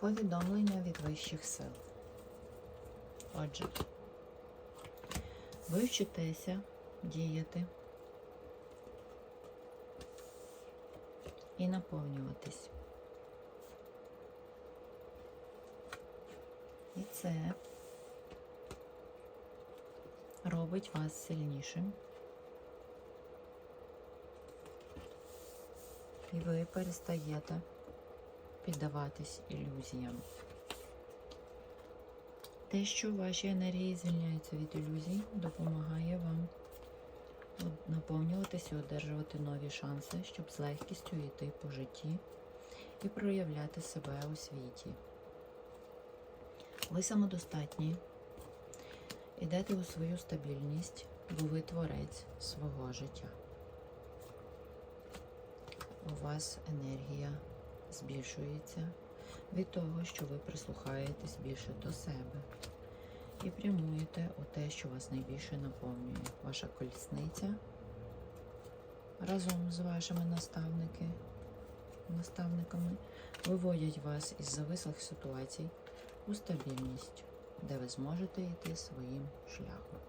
Повідомлення від вищих сил. Отже, ви вчитеся діяти і наповнюватись. І це робить вас сильнішим. І ви перестаєте піддаватись ілюзіям. Те, що ваші енергії звільняються від ілюзій, допомагає вам наповнюватися і одержувати нові шанси, щоб з легкістю йти по житті і проявляти себе у світі. Ви самодостатні, йдете у свою стабільність, бо ви творець свого життя. У вас енергія збільшується від того, що ви прислухаєтесь більше до себе і прямуєте у те, що вас найбільше наповнює. Ваша колісниця разом з вашими наставники, наставниками виводять вас із завислих ситуацій у стабільність, де ви зможете йти своїм шляхом.